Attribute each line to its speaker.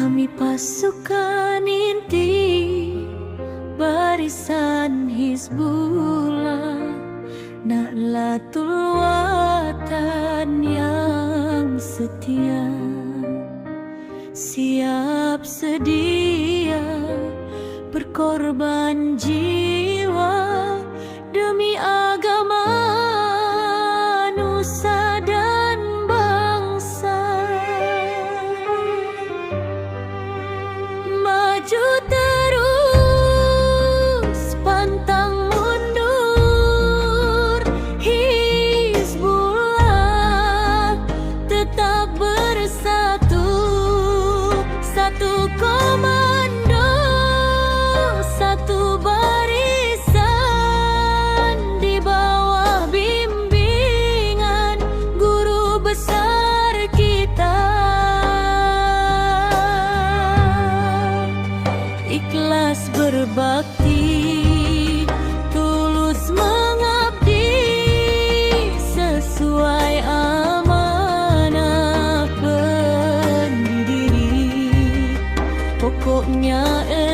Speaker 1: Kami pasukan inti Barisan Hizbullah. Nahlatul Watan yang setia. Siap sedia Berkorban jiwa Demi agama Maju terus, pantang mundur Hizbullah tetap bersatu. Satu komando, satu barisan Di bawah bimbingan guru besar ikhlas berbakti tulus mengabdi sesuai amanah pendiri. Pokoknya eh